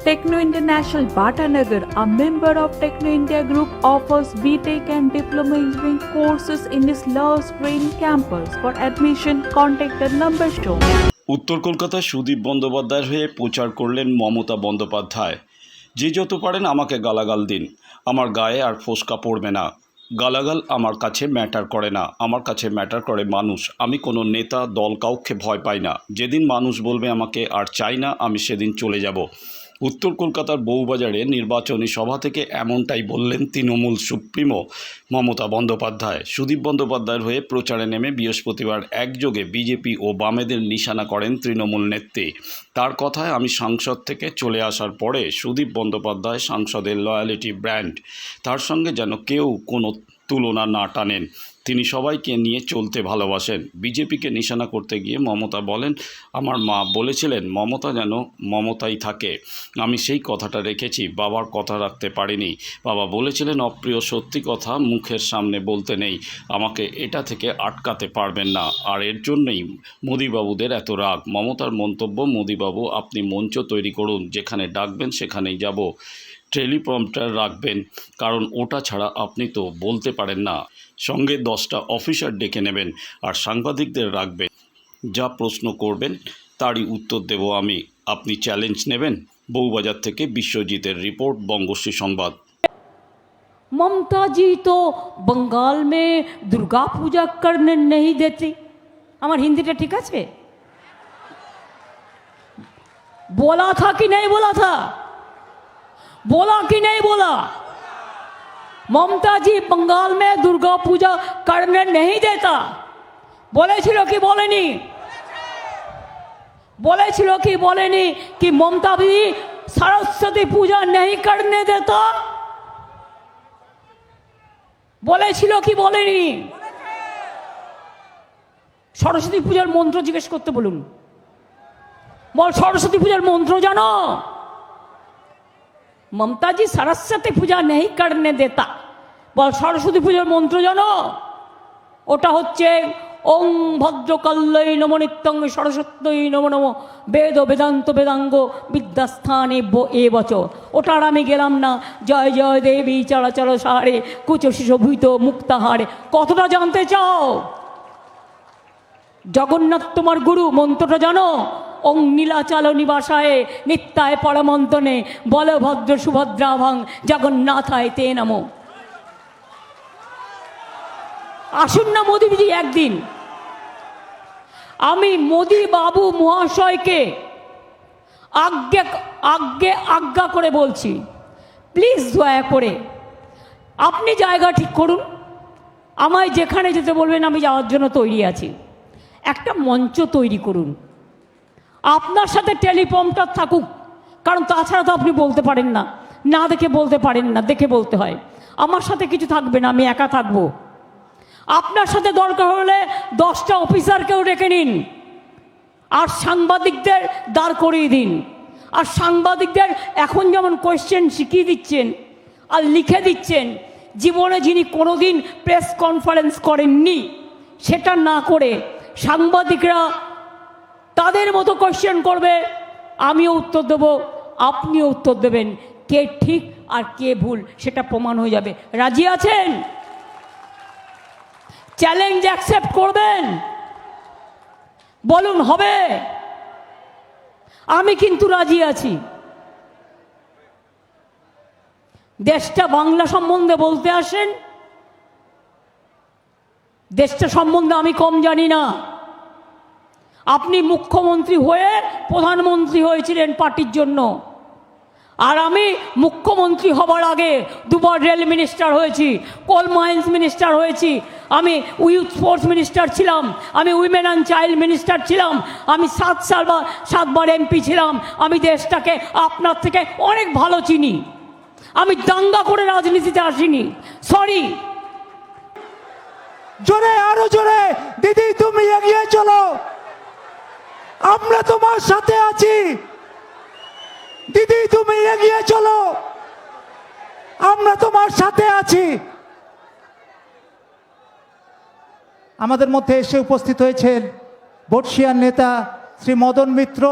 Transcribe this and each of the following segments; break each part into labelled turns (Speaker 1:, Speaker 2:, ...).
Speaker 1: Techno International Bhatanagar, a member of Techno India Group, offers BTEC and Diploma Engineering courses in its Love Green campus. For admission, contact the number shown.
Speaker 2: উত্তর কলকাতায় সুদীপ বন্দ্যোপাধ্যায়ের হয়ে প্রচার করলেন মমতা বন্দ্যোপাধ্যায় যে যত পারেন আমাকে গালাগাল দিন আমার গায়ে আর ফোসকা পড়বে না গালাগাল আমার কাছে ম্যাটার করে না আমার কাছে ম্যাটার করে মানুষ আমি কোনো নেতা দল কাউকে ভয় পাই না যেদিন মানুষ বলবে আমাকে আর চাই না আমি সেদিন চলে যাব উত্তর কলকাতার বউবাজারে নির্বাচনী সভা থেকে এমনটাই বললেন তৃণমূল সুপ্রিমো মমতা বন্দ্যোপাধ্যায়। সুদীপ বন্দ্যোপাধ্যায়ের হয়ে প্রচারে নেমে বৃহস্পতিবার একযোগে বিজেপি ও বামেদের নিশানা করেন তৃণমূল নেত্রী। তার কথায় আমি সাংসদ থেকে চলে আসার পরে সুদীপ বন্দ্যোপাধ্যায় সাংসদের লয়ালিটি ব্র্যান্ড তার সঙ্গে যেন কেউ কোনো তুলনা না টানেন। তিনি সবাইকে নিয়ে চলতে ভালোবাসেন। বিজেপিকে নিশানা করতে গিয়ে মমতা বলেন, আমার মা বলেছিলেন, মমতা যেন মমতাই থাকে। আমি সেই কথাটা রেখেছি, বাবার কথা রাখতে পারিনি। বাবা বলেছিলেন, অপ্রিয় সত্যি কথা মুখের সামনে বলতে নেই। আমাকে এটা থেকে আটকাতে পারবেন না। আর এর জন্যই মোদিবাবুদের এত রাগ। মমতার মন্তব্য, মোদিবাবু, আপনি মঞ্চ তৈরি করুন। যেখানে ডাকবেন সেখানেই যাব। টেলিপ্রম্পটার রাখবেন কারণ ওটা ছাড়া আপনি তো বলতে পারেন না সঙ্গে দশটা অফিসার ডেকে নেবেন আর সাংবাদিকদের রাখবেন যা প্রশ্ন করবেন তারই উত্তর দেব আমি আপনি চ্যালেঞ্জ নেবেন বউবাজার থেকে বিশ্বজিতের রিপোর্ট বঙ্গশ্রী সংবাদ
Speaker 3: ममता जी तो बंगाल में दुर्गा पूजा करने नहीं देती আমার হিন্দিটা ঠিক আছে बोला था कि नहीं बोला था बोला कि नहीं बोला ममता जी बंगाल में दुर्गा पूजा करने नहीं देता বলেছিল কি বলেনি বলেছিল কি বলেনি কি মমতা দিদি সরস্বতী পূজা नहीं करने देता বলেছিল কি বলেনি সরস্বতী পূজার মন্ত্র জিজ্ঞেস করতে বলুন বল সরস্বতী পূজার মন্ত্র জানো মমতা জি সরস্বতী পূজা নেই করনে দেতা। বল, সরস্বতী পূজার মন্ত্র জানো? ওটা হচ্ছে, ওং ভদ্র ভদ্রকল্লই নম নিত্যং সরস্বত্যই নম নম বেদ বেদান্ত বেদাঙ্গ বিদ্যাস্থানে এ বচ। ওটার আমি গেলাম না। জয় জয় দেবী চলাচল সারে, কুচ শিশভূত মুক্তাহারে কতটা জানতে চাও? জগন্নাথ তোমার গুরু, মন্ত্রটা জানো? ওং নীলাচাল নিবাসায়, নিত্যায় পরমন্তনে বলভদ্র সুভদ্রা ভাং জগন্নাথায় তে নমো। আসুন না মোদীজি একদিন। আমি মোদি বাবু মহাশয়কে আজ্ঞে আজ্ঞে, আজ্ঞা করে বলছি, প্লিজ দয়া করে, আপনি জায়গা ঠিক করুন। আমায় যেখানে যেতে বলবেন, আমি যাওয়ার জন্য তৈরি আছি। একটা মঞ্চ তৈরি করুন। আপনার সাথে টেলিপম্পটার থাকুক। কারণ তাছাড়া তো আপনি বলতে পারেন না। না দেখে বলতে পারেন না, দেখে বলতে হয়। আমার সাথে কিছু থাকবে না, আমি একা থাকব। আপনার সাথে দরকার হলে দশটা অফিসারকেও ডেকে নিন। আর সাংবাদিকদের দাঁড় করিয়ে দিন। আর সাংবাদিকদের এখন যেমন কোয়েশ্চেন শিখিয়ে দিচ্ছেন আর লিখে দিচ্ছেন, জীবনে যিনি কোনোদিন প্রেস কনফারেন্স করেননি, সেটা না করে সাংবাদিকরা তাদের মতো কোয়েশ্চেন করবে। আমিও উত্তর দেবো, আপনিও উত্তর দেবেন। কে ঠিক আর কে ভুল, সেটা প্রমাণ হয়ে যাবে। রাজি আছেন? চ্যালেঞ্জ অ্যাকসেপ্ট করবেন? বলুন, হবে? আমি কিন্তু রাজি আছি। দেশটা বাংলা সম্বন্ধে বলতে আসেন। দেশটা সম্বন্ধে আমি কম জানি না। আপনি মুখ্যমন্ত্রী হয়ে প্রধানমন্ত্রী হয়েছিলেন পার্টির জন্য। আর আমি মুখ্যমন্ত্রী হবার আগে দুবার রেল মিনিস্টার হয়েছি, কোল মাইন্স মিনিস্টার হয়েছি, আমি ইউথ স্পোর্টস মিনিস্টার ছিলাম, আমি উইমেন অ্যান্ড চাইল্ড মিনিস্টার ছিলাম, আমি সাত সালবার সাতবার এমপি ছিলাম, আমি দেশটাকে আপনার থেকে অনেক ভালো চিনি। আমি দাঙ্গা করে রাজনীতিতে আসিনি, সরি।
Speaker 4: জোরে, আরও জোরে, দিদি তুমি এগিয়ে চলো। আমরা তোমার সাথে আছি। দিদি, তুমি এগিয়ে চলো। আমরা তোমার সাথে আছি। আমাদের মধ্যে এসে উপস্থিত হয়েছেন বর্ষিয়ার নেতা শ্রী মদন মিত্র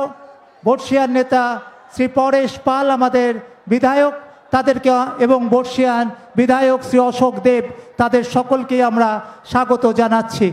Speaker 4: বর্ষিয়ার নেতা শ্রী পরেশ পাল, আমাদের বিধায়ক তাদেরকে, এবং বর্ষিয়ান বিধায়ক শ্রী অশোক দেব, তাদের সকলকে আমরা স্বাগত জানাচ্ছি।